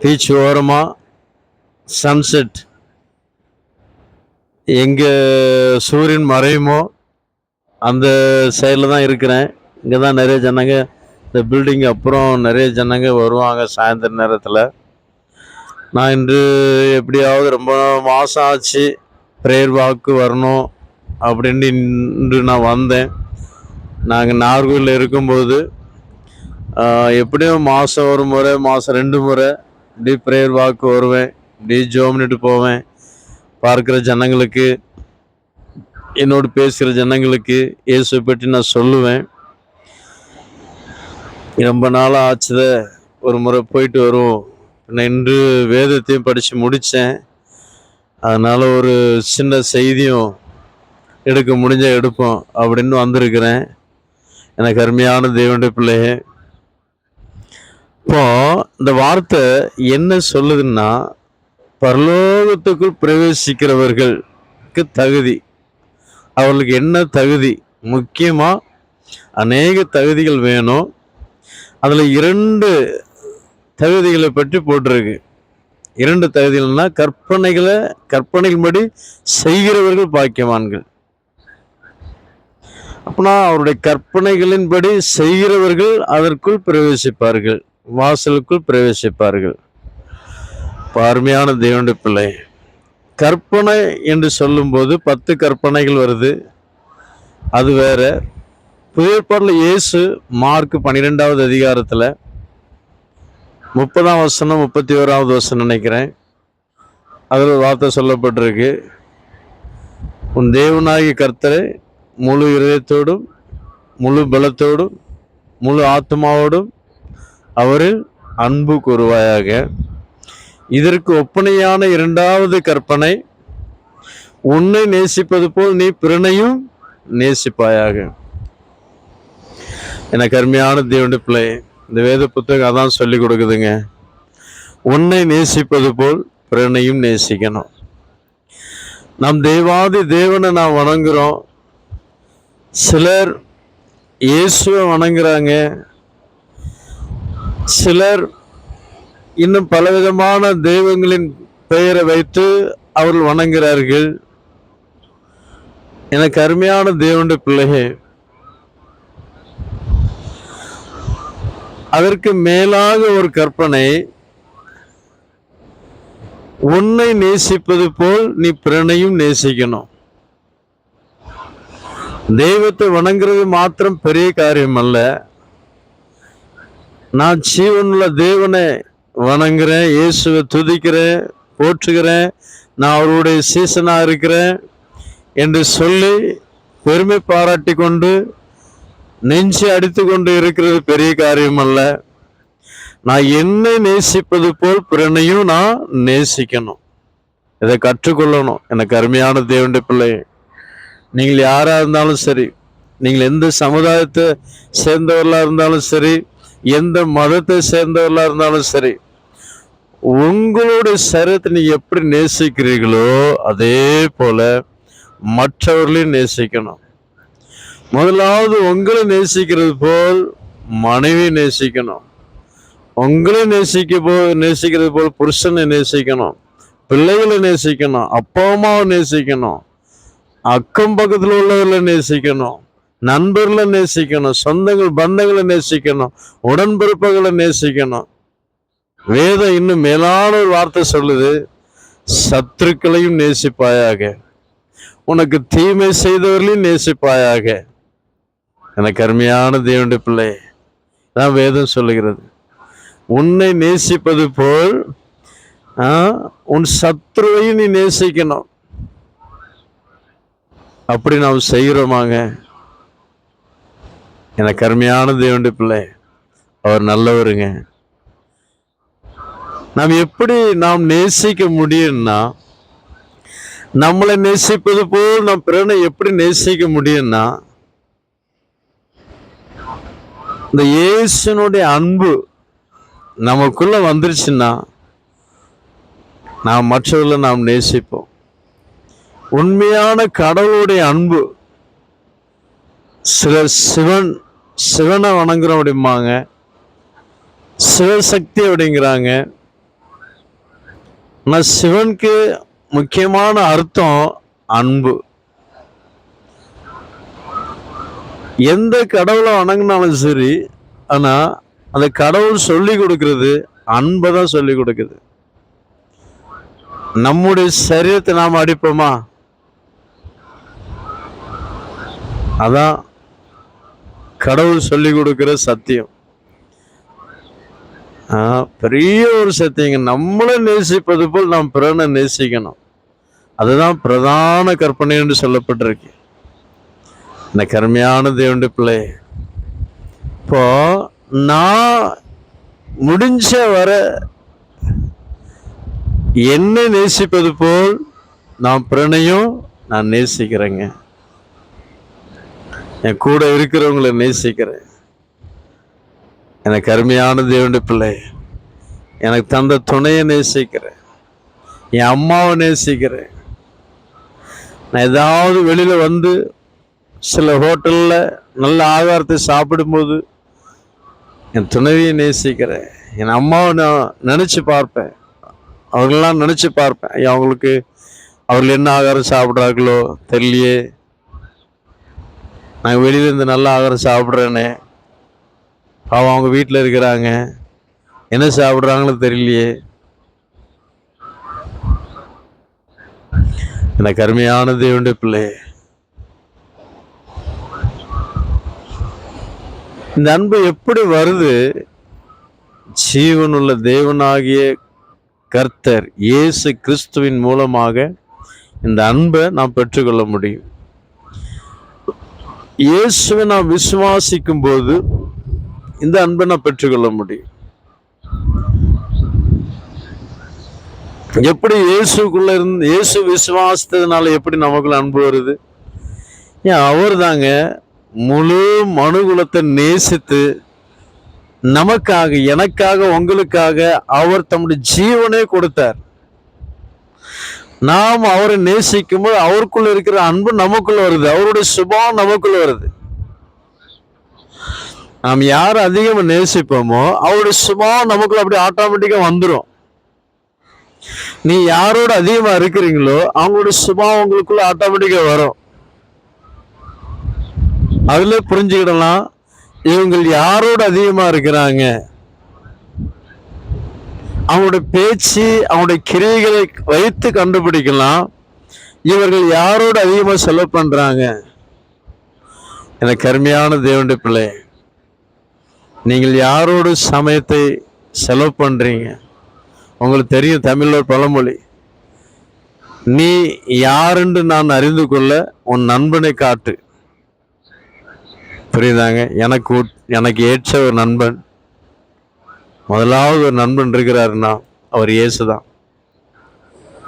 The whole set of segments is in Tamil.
பீச் ஓரமாக சன்செட் எங்கே சூரியன் மறையுமோ அந்த சைடில் தான் இருக்கிறேன். இங்கே தான் நிறைய ஜனங்க இந்த பில்டிங் அப்புறம் நிறைய ஜனங்க வருவாங்க சாயந்தர நேரத்தில். நான் இன்று எப்படியாவது ரொம்ப மாதம் ஆச்சு ப்ரேயர் வாக்கு வரணும் அப்படின்ட்டு இன்று நான் வந்தேன். நாங்கள் நாகர்கோவிலில் இருக்கும்போது எப்படியும் மாதம் ஒரு முறை மாதம் ரெண்டு முறை இப்படி ப்ரேயர் வாக்கு வருவேன். இப்படி ஜோம்னிட்டு போவேன். பார்க்குற ஜனங்களுக்கு என்னோடு பேசுகிற ஜனங்களுக்கு இயேசுவை பற்றி நான் சொல்லுவேன். ரொம்ப நாளாக ஆச்சுத ஒரு முறை போயிட்டு வருவோம். நான் இன்று வேதத்தையும் படித்து முடித்தேன் அதனால் ஒரு சின்ன செய்தியும் எடுக்க முடிஞ்சால் எடுப்போம் அப்படின்னு வந்திருக்கிறேன். எனக்கு அருமையான தேவனுடைய பிள்ளையே. இப்போ இந்த வார்த்தை என்ன சொல்லுதுன்னா பரலோகத்துக்குள் பிரவேசிக்கிறவர்களுக்கு தகுதி. அவர்களுக்கு என்ன தகுதி? முக்கியமாக அநேக தகுதிகள் வேணும். அதில் இரண்டு தகுதிகளை பற்றி போட்டிருக்கு. இரண்டு தகுதிகள்னா கற்பனைகளை கற்பனையின்படி செய்கிறவர்கள் பாக்கியவான்கள். அப்படின்னா அவருடைய கற்பனைகளின்படி செய்கிறவர்கள் அதற்குள் பிரவேசிப்பார்கள். வாசலுக்குள் பிரவேசிப்பார்கள். பார்மையான தேவனுடைய பிள்ளை. கற்பனை என்று சொல்லும்போது பத்து கற்பனைகள் வருது. அது வேற. புதிய இயேசு மார்க் பன்னிரெண்டாவது அதிகாரத்தில் முப்பதாம் வசனம் முப்பத்தி ஓராவது வசனம் நினைக்கிறேன். அதில் ஒரு வார்த்தை சொல்லப்பட்டிருக்கு. உன் தேவனாகி கர்த்தரை முழு இதயத்தோடும் முழு பலத்தோடும் முழு ஆத்மாவோடும் அவரில் அன்பு கூறுவாயாக. இதற்கு ஒப்பனையான இரண்டாவது கற்பனை உன்னை நேசிப்பது போல் நீ பிறனையும் நேசிப்பாயாக. எனக்கு அருமையான தேவனுடைய பிள்ளை இந்த வேத புத்தகம் அதான் சொல்லி கொடுக்குதுங்க. உன்னை நேசிப்பது போல் பிறனையும் நேசிக்கணும். நம் தேவாதி தேவனை நாம் வணங்குறோம். சிலர் இயேசுவை வணங்குறாங்க. சிலர் இன்னும் பலவிதமான தெய்வங்களின் பெயரை வைத்து அவர்கள் வணங்குகிறார்கள். எனக்கு அருமையான தேவனுடைய பிள்ளையே அதற்கு மேலாக ஒரு கற்பனை உன்னை நேசிப்பது போல் நீ பிறனையும் நேசிக்கணும். தெய்வத்தை வணங்குறது மாத்திரம் பெரிய காரியம் அல்ல நான் ஜீவனுள்ள தேவனை வணங்குறேன் இயேசுவை துதிக்கிறேன் போற்றுகிறேன். நான் அவருடைய சீசனாக இருக்கிறேன் என்று சொல்லி பெருமை பாராட்டி கொண்டு நெஞ்சு அடித்து கொண்டு இருக்கிறது பெரிய காரியம் அல்ல நான் என்னை நேசிப்பது போல் பிறனையும் நான் நேசிக்கணும். இதை கற்றுக்கொள்ளணும். எனக்கு அருமையான தேவனுடைய பிள்ளை. நீங்கள் யாராக இருந்தாலும் சரி நீங்கள் எந்த சமுதாயத்தை சேர்ந்தவர்களாக இருந்தாலும் சரி எந்த மதத்தை சேர்ந்தவர்களாக இருந்தாலும் சரி உங்களுடைய சரீரத்தை நீங்கள் எப்படி நேசிக்கிறீர்களோ அதே போல் மற்றவர்களையும் நேசிக்கணும். முதலாவது உங்களை நேசிக்கிறது போல் மனைவி நேசிக்கணும். உங்களை நேசிக்க போ நேசிக்கிறது போல் புருஷனை நேசிக்கணும். பிள்ளைகளை நேசிக்கணும். அப்பா அம்மாவை நேசிக்கணும். அக்கம் பக்கத்தில் உள்ளவர்களை நேசிக்கணும். நண்பர்களை நேசிக்கணும் சொந்தங்கள் பந்தங்களை நேசிக்கணும் உடன்பிறப்புகளை நேசிக்கணும். வேதம் இன்னும் மேலான ஒரு வார்த்தை சொல்லுது சத்துருக்களையும் நேசிப்பாயாக. உனக்கு தீமை செய்தவர்களையும் நேசிப்பாயாக. எனக்கு அருமையான தேவனுடைய பிள்ளை தான் வேதம் சொல்லுகிறது. உன்னை நேசிப்பது போல் ஆ, உன் சத்ருவையும் நீ நேசிக்கணும். அப்படி நாம் செய்கிறோமாங்க. எனக்கு அருமையான தேவனுடைய பிள்ளை. அவர் நல்லவருங்க. நாம் எப்படி நாம் நேசிக்க முடியும்னா நம்மளை நேசிப்பது போல் நம் பிறனை எப்படி நேசிக்க முடியும்னா இந்த இயேசுனுடைய அன்பு நமக்குள்ள வந்துருச்சுன்னா நாம் மற்றவர்களை நாம் நேசிப்போம். உண்மையான கடவுளுடைய அன்பு சிலர் சிவன் சிவனை வணங்குறோம் அப்படிம்பாங்க. சிவசக்தி அப்படிங்கிறாங்க. ஆனால் சிவனுக்கு முக்கியமான அர்த்தம் அன்பு. எந்த கடவுளை வணங்கினாலும் சரி ஆனால் அந்த கடவுள் சொல்லி கொடுக்கறது அன்பை தான் சொல்லி கொடுக்குது. நம்முடைய சரீரத்தை நாம் அடிப்போமா? அதான் கடவுள் சொல்லி கொடுக்குற சத்தியம். பெரிய ஒரு சத்தியங்க நம்மளை நேசிப்பது போல் நாம் பிறனை நேசிக்கணும். அதுதான் பிரதான கற்பனை என்று சொல்லப்பட்டிருக்கு. இந்த கருமையான தேவனுடைய பிள்ளை. இப்போ நான் முடிஞ்ச வர என்னை நேசிப்பது போல் நான் பிறனையும் நான் நேசிக்கிறேங்க. என் கூட இருக்கிறவங்களை நேசிக்கிறேன். எனக்கு அருமையான தேவனுடைய பிள்ளை. எனக்கு தந்த துணையை நேசிக்கிறேன். என் அம்மாவை நேசிக்கிறேன். நான் ஏதாவது வெளியில் வந்து சில ஹோட்டலில் நல்ல ஆகாரத்தை சாப்பிடும்போது என் துணைவியை நேசிக்கிறேன். என் அம்மாவை நான் நினச்சி பார்ப்பேன். அவர்களெல்லாம் நினச்சி பார்ப்பேன். அவங்களுக்கு அவர்கள் என்ன ஆகாரம் சாப்பிட்றாங்களோ தெரியலையே. நாங்கள் வெளியிலேருந்து நல்லா நல்ல ஆகாரம் சாப்பிட்றேனே. பாவம் அவங்க வீட்டில் இருக்கிறாங்க. என்ன சாப்பிட்றாங்களோ தெரியலையே. எனக்கு கருமையான தேவனுடைய பிள்ளை. இந்த அன்பு எப்படி வருது? ஜீவனுள்ள தேவனாகிய கர்த்தர் இயேசு கிறிஸ்துவின் மூலமாக இந்த அன்பை நாம் பெற்றுக்கொள்ள முடியும். இயேசுவை நாம் விசுவாசிக்கும் போது இந்த அன்பை நான் பெற்றுக்கொள்ள முடியும். எப்படி இயேசுக்குள்ள இருந்து இயேசு விசுவாசித்ததுனால எப்படி நமக்குள்ள அன்பு வருது? ஏன் அவர் தாங்க முழு மனுகுலத்தை நேசித்து நமக்காக எனக்காக உங்களுக்காக அவர் தம்முடைய ஜீவனே கொடுத்தார். நாம் அவரை நேசிக்கும் போது அவருக்குள்ள இருக்கிற அன்பு நமக்குள்ள வருது. அவருடைய சுபாவம் நமக்குள்ள வருது. நாம் யார் அதிகமாக நேசிப்போமோ அவருடைய சுபாவம் நமக்குள்ள அப்படி ஆட்டோமேட்டிக்கா வந்துடும் நீ யாரோட அதிகமா இருக்கிறீங்களோ அவங்களோட சுபாவம் உங்களுக்குள்ள ஆட்டோமேட்டிக்கா வரும். அதுல புரிஞ்சுக்கிடலாம். இவங்க யாரோட அதிகமா இருக்கிறாங்க? அவங்களுடைய பேச்சு அவங்களுடைய கிரியைகளை வைத்து கண்டுபிடிக்கலாம். இவர்கள் யாரோட அதிகமாக செலவு பண்ணுறாங்க எனக்கு அருமையான தேவனுடைய பிள்ளை நீங்கள் யாரோடு சமயத்தை செலவு பண்ணுறீங்க உங்களுக்கு தெரியும் தமிழில் ஒரு பழமொழி நீ யாருன்னு நான் அறிந்து கொள்ள உன் நண்பனை காட்டு. புரியுதாங்க? எனக்கு எனக்கு ஏற்ற ஒரு நண்பன். முதலாவது ஒரு நண்பன் இருக்கிறாருன்னா அவர் இயேசு தான்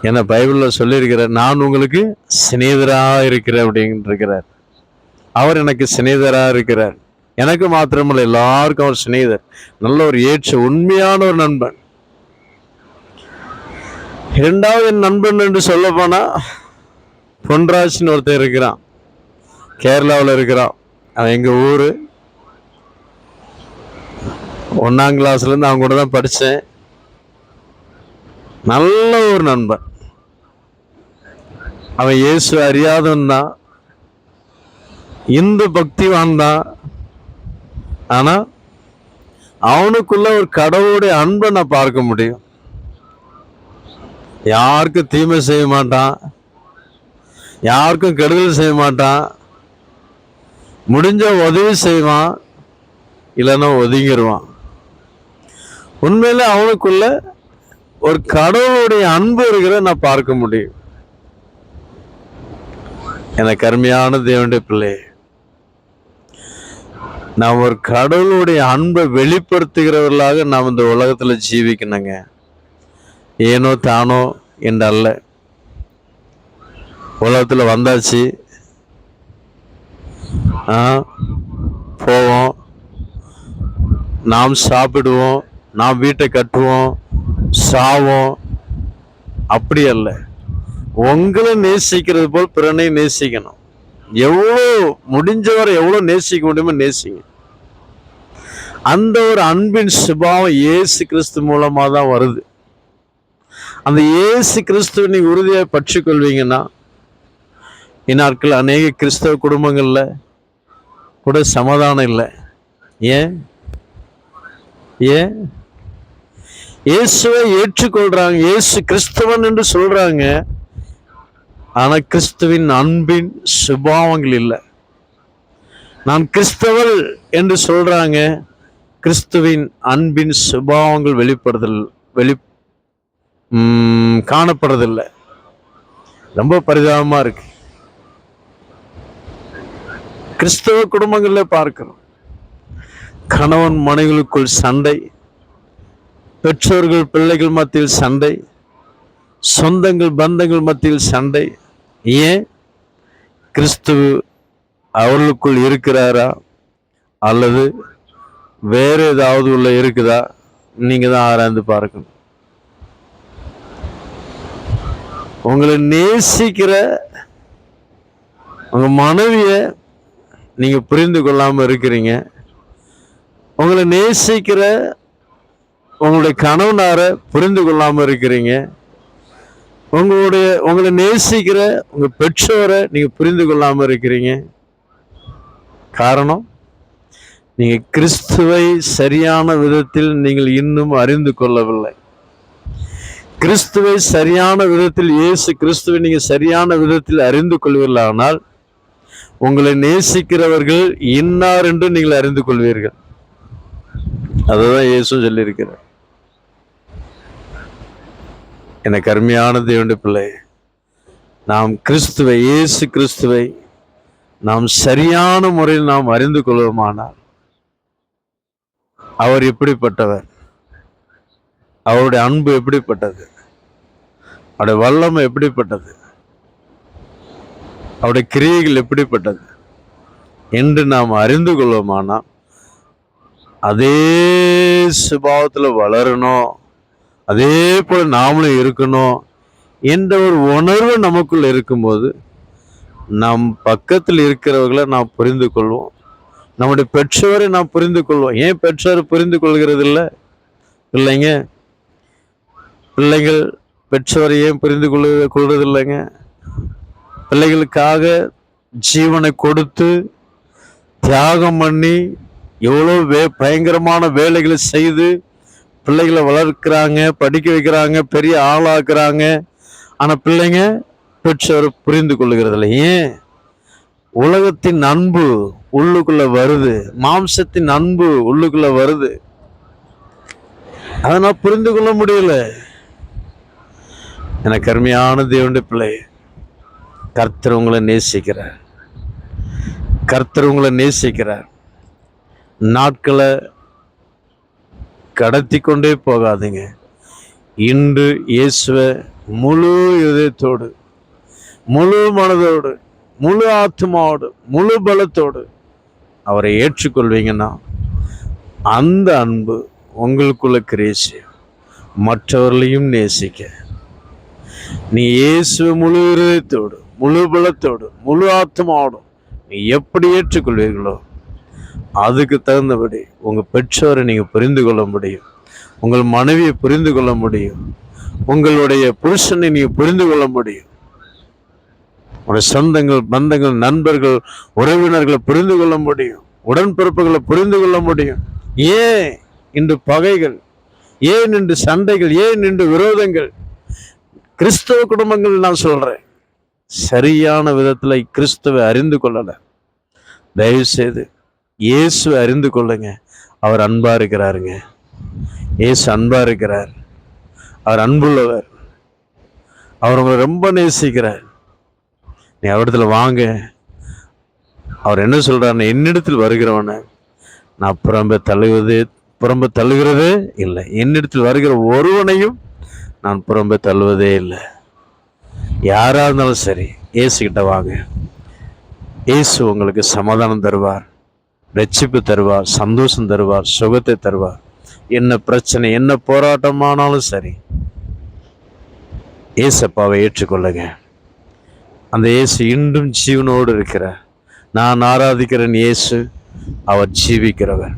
ஏன்னா பைபிளில் சொல்லியிருக்கிறார் நான் உங்களுக்கு சிநேதராக இருக்கிறேன் அப்படின்னு இருக்கிறார் அவர் எனக்கு சிநேகராக இருக்கிறார். எனக்கு மாத்திரமல்ல எல்லாருக்கும் அவர் சிநேதர் நல்ல ஒரு ஏற்ற உண்மையான ஒரு நண்பன். இரண்டாவது என் நண்பன் என்று சொல்ல பொன்ராஜ்னு ஒருத்தர் இருக்கிறான். கேரளாவில் இருக்கிறான். அவன் எங்கள் ஊர்? ஒன்றாம் கிளாஸ்லேருந்து அவங்க கூட தான் படித்தேன் நல்ல ஒரு நண்பன். அவன் இயேசு அறியாதவன் தான். இந்து பக்திவான் தான். ஆனால் அவனுக்குள்ள ஒரு கடவுளுடைய அன்பை நான் பார்க்க முடியும். யாருக்கும் தீமை செய்ய மாட்டான். யாருக்கும் கெடுதல் செய்ய மாட்டான். முடிஞ்ச உதவி செய்வான். இல்லைன்னா ஒதுங்கிடுவான் உண்மையில அவனுக்குள்ள ஒரு கடவுளுடைய அன்பு இருக்கிறத நான் பார்க்க முடியும். எனக்கு அருமையான தேவனுடைய பிள்ளை நாம் ஒரு கடவுளுடைய அன்பை வெளிப்படுத்துகிறவர்களாக நாம் இந்த உலகத்தில் ஜீவிக்கணுங்க. ஏனோ தானோ என்று அல்ல உலகத்தில் வந்தாச்சு. ஆ, போவோம். நாம் சாப்பிடுவோம். நாம் வீட்டை கட்டுவோம் சாவோம். அப்படி அல்ல. உங்களை நேசிக்கிறது போல் பிறனை நேசிக்கணும். எவ்வளோ முடிஞ்சவரை எவ்வளோ நேசிக்க முடியுமோ நேசிங்க. அந்த ஒரு அன்பின் சுபாவம் இயேசு கிறிஸ்து மூலமாக தான் வருது. அந்த இயேசு கிறிஸ்துவை நீங்கள் உறுதியாக பற்றிக்கொள்வீங்கன்னா இந்நாட்கள் அநேக கிறிஸ்தவ குடும்பங்களில் கூட சமாதானம் இல்லை. ஏன்? ஏன்? இயேசுவை ஏற்றுக்கொள்றாங்க. இயேசு கிறிஸ்தவன் என்று சொல்றாங்க. ஆனா கிறிஸ்துவின் அன்பின் சுபாவங்கள் இல்லை. நான் கிறிஸ்தவள் என்று சொல்றாங்க. கிறிஸ்துவின் அன்பின் சுபாவங்கள் வெளிப்படுதல் வெளி காணப்படுறதில்லை. ரொம்ப பரிதாபமா இருக்கு. கிறிஸ்தவ குடும்பங்களில் பார்க்கிறோம். கணவன் மனைவிகளுக்குள் சண்டை பெற்றோர்கள் பிள்ளைகள் மத்தியில் சண்டை சொந்தங்கள் பந்தங்கள் மத்தியில் சண்டை. ஏன்? கிறிஸ்துவ அவர்களுக்குள் இருக்கிறாரா? அல்லது வேற ஏதாவது உள்ள இருக்குதா? நீங்க தான் ஆராய்ந்து பார்க்கணும். உங்களை நேசிக்கிற உங்க மனைவிய நீங்க புரிந்து கொள்ளாம இருக்கிறீங்க. உங்களை நேசிக்கிற உங்களுடைய கணவனார புரிந்து கொள்ளாம இருக்கிறீங்க. உங்களுடைய உங்களை நேசிக்கிற உங்க பெற்றோரை நீங்க புரிந்து கொள்ளாம இருக்கிறீங்க. காரணம் நீங்க கிறிஸ்துவை சரியான விதத்தில் நீங்கள் இன்னும் அறிந்து கொள்ளவில்லை. கிறிஸ்துவை சரியான விதத்தில் இயேசு கிறிஸ்துவை நீங்க சரியான விதத்தில் அறிந்து கொள்வீர்களானால் உங்களை நேசிக்கிறவர்கள் இன்னார் என்று நீங்கள் அறிந்து கொள்வீர்கள். அதுதான் இயேசு சொல்லியிருக்கிறார். எனக்கு அருமையான தேவனுடைய பிள்ளை. நாம் கிறிஸ்துவை இயேசு கிறிஸ்துவை நாம் சரியான முறையில் நாம் அறிந்து கொள்வோமானால் அவர் எப்படிப்பட்டவர்? அவருடைய அன்பு எப்படிப்பட்டது? அவருடைய வல்லமை எப்படிப்பட்டது? அவருடைய கிரியைகள் எப்படிப்பட்டது? என்று நாம் அறிந்து கொள்வோமானால் அதே சுபாவத்தில் வளரணும். அதே போல் நாமளும் இருக்கணும் என்ற ஒரு உணர்வு நமக்குள் இருக்கும்போது நம் பக்கத்தில் இருக்கிறவர்களை நாம் புரிந்து கொள்வோம். நம்முடைய பெற்றோரை நாம் புரிந்து கொள்வோம். ஏன் பெற்றோர் புரிந்து கொள்கிறது இல்லை இல்லைங்க. பிள்ளைகள் பெற்றோரை ஏன் புரிந்து கொள் கொள்வது இல்லைங்க பிள்ளைகளுக்காக ஜீவனை கொடுத்து தியாகம் பண்ணி எவ்வளோ வே பயங்கரமான வேலைகளை செய்து பிள்ளைகளை வளர்க்குறாங்க படிக்க வைக்கிறாங்க பெரிய ஆளாக்குறாங்க. ஆனால் பிள்ளைங்க பெற்றோர் புரிந்து கொள்ளுகிறதில்ல. ஏன்? உலகத்தின் அன்பு உள்ளுக்குள்ளே வருது. மாம்சத்தின் அன்பு உள்ளுக்குள்ளே வருது. அதை நான் புரிந்து கொள்ள முடியல. எனக்கு அருமையான தேவனுடைய பிள்ளை கர்த்தர் உங்களை நேசிக்கிறார். கர்த்தர் உங்களை நேசிக்கிறார். நாட்களை கடத்தி கொண்டே போகாதீங்க. இன்று இயேசுவை முழு இதயத்தோடு முழு மனதோடு முழு ஆத்மாவோடு முழு பலத்தோடு அவரை ஏற்றுக்கொள்வீங்கன்னா அந்த அன்பு உங்களுக்குள்ள கிரேசி மற்றவர்களையும் நேசிக்க. நீ இயேசுவை முழு இதயத்தோடு முழு பலத்தோடு முழு ஆத்மாவோடும் நீ எப்படி ஏற்றுக்கொள்வீர்களோ அதுக்கு தகுந்தபடி உங்கள் பெற்றோரை நீங்கள் புரிந்து கொள்ள முடியும். உங்கள் மனைவியை புரிந்து கொள்ள முடியும். உங்களுடைய புருஷனை நீங்கள் புரிந்து கொள்ள முடியும். உங்களுடைய சொந்தங்கள் பந்தங்கள் நண்பர்கள் உறவினர்களை புரிந்து கொள்ள முடியும். உடன்பிறப்புகளை புரிந்து கொள்ள முடியும். ஏன் இன்று பகைகள் ஏன் இன்று சண்டைகள் ஏன் இன்று விரோதங்கள்? கிறிஸ்தவ குடும்பங்கள் நான் சொல்றேன். சரியான விதத்தில் கிறிஸ்துவை அறிந்து கொள்ளலை. தயவு இயேசு அறிந்து கொள்ளுங்க. அவர் அன்பாக இருக்கிறாருங்க. இயேசு அன்பாக இருக்கிறார். அவர் அன்புள்ளவர். அவர் உங்களை ரொம்ப நேசிக்கிறார். நீ அவரிடத்துல வாங்க. அவர் என்ன சொல்கிறாருன்னு என்னிடத்தில் வருகிறவனை. நான் புறம்ப தழுவது புறம்ப தழுகிறதே இல்லை. என்னிடத்தில் வருகிற ஒருவனையும் நான் புறம்ப தள்ளுவதே இல்லை. யாராக இருந்தாலும் சரி ஏசுக்கிட்ட வாங்க. இயேசு உங்களுக்கு சமாதானம் தருவார். ரட்சிப்பு தருவார் சந்தோஷம் தருவார் சுகத்தை தருவார். என்ன பிரச்சனை என்ன போராட்டமானாலும் சரி ஏசப்பாவை ஏற்றுக்கொள்ளுங்க. அந்த இயேசு இன்றும் ஜீவனோடு இருக்கிறார் நான் ஆராதிக்கிறேன் இயேசு அவர் ஜீவிக்கிறவர்.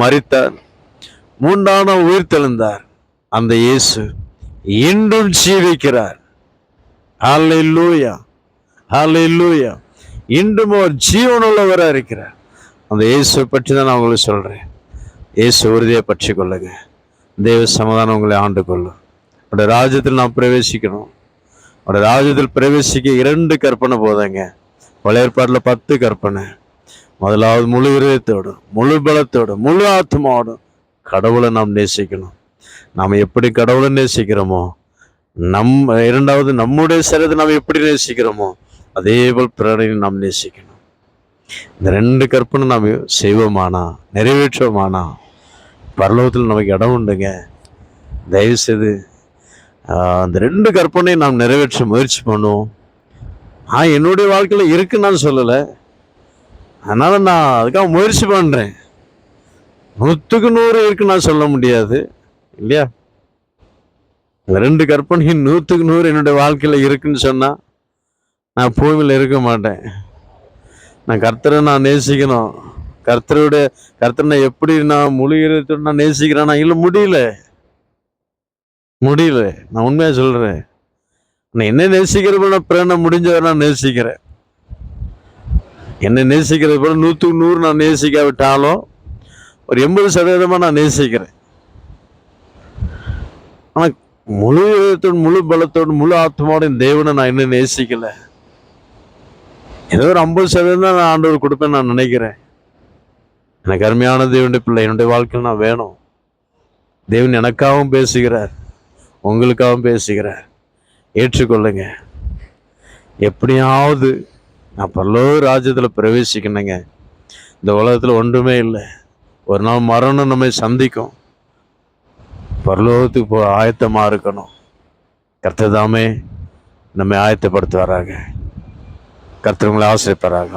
மறித்தார் மூன்றாம் உயிர் தெழுந்தார். அந்த இயேசு இன்றும் ஜீவிக்கிறார். ஹalleluya லூயா இன்றும் அவர் ஜீவனுள்ளவராக இருக்கிறார். அந்த இயேசுவை பற்றி தான் நான் உங்களுக்கு சொல்கிறேன் இயேசு உறுதியை பற்றி கொள்ளுங்க. தேவ சமாதானம் உங்களை ஆண்டு கொள்ளும். அவருடைய ராஜ்யத்தில் நாம் பிரவேசிக்கணும். அவருடைய ராஜ்யத்தில் பிரவேசிக்க இரண்டு கற்பனை போதாங்க. பழைய ஏற்பாட்டில் பத்து கற்பனை. முதலாவது முழு இதயத்தோடும் முழு பலத்தோடும் முழு ஆத்மாவோடும் கடவுளை நாம் நேசிக்கணும். நாம் எப்படி கடவுளை நேசிக்கிறோமோ நம் இரண்டாவது நம்முடைய சரீரத்தை நாம் எப்படி நேசிக்கிறோமோ அதே போல் பிறரை நாம் நேசிக்கணும். இந்த ரெண்டு கற்பனை நாம் செய்வோமானா நிறைவேற்றுவோமானா பரலோகத்தில் நமக்கு இடம் உண்டுங்க. தயவுசெய்து அந்த ரெண்டு கற்பனையும் நாம் நிறைவேற்ற முயற்சி பண்ணுவோம். ஆ என்னுடைய வாழ்க்கையில் இருக்குன்னு நான் சொல்லலை. அதனால் நான் அதுக்காக முயற்சி பண்ணுறேன் நூற்றுக்கு நூறு இருக்குன்னு நான் சொல்ல முடியாது. இல்லையா? இந்த ரெண்டு கற்பனையும் நூற்றுக்கு நூறு என்னுடைய வாழ்க்கையில் இருக்குன்னு சொன்னால் நான் பூமியில் இருக்க மாட்டேன். நான் கர்த்தரை நான் நேசிக்கணும். கர்த்தருடைய கர்த்தனை எப்படி நான் முழு நான் நேசிக்கிறேன்னா இல்லை முடியல. முடியல. நான் உண்மையாக சொல்கிறேன் நான் என்ன நேசிக்கிறப்ப நான் பிறனை முடிஞ்சவரை நான் நேசிக்கிறேன். என்னை நேசிக்கிறது போல நூற்றுக்கு நூறு நான் நேசிக்காவிட்டாலும் ஒரு எண்பது சதவீதமாக நான் நேசிக்கிறேன். ஆனால் முழு இதத்தோடு முழு பலத்தோடு முழு ஆத்மாவோட தேவனை நான் இன்னும் நேசிக்கலை. ஏதோ ஒரு ஐம்பது சதவீதம் தான் நான் ஆண்டவர் கொடுப்பேன் நான் நினைக்கிறேன். எனக்கு அருமையான தேவனுடைய பிள்ளை என்னுடைய வாழ்க்கையில் நான் வேணும். தேவன் எனக்காகவும் பேசுகிறார் உங்களுக்காகவும் பேசுகிறார். ஏற்றுக்கொள்ளுங்க. எப்படியாவது நான் பல்லோ ராஜ்யத்தில் பிரவேசிக்கணுங்க. இந்த உலகத்தில் ஒன்றுமே இல்லை. ஒரு நாள் மரணம் நம்மை சந்திக்கும். பரலோகத்துக்கு போக ஆயத்தமாக இருக்கணும். கர்த்ததாமே நம்மை ஆயத்தப்படுத்துவாராங்க கர்த்தர் உங்களை ஆசிரியப்பாராங்க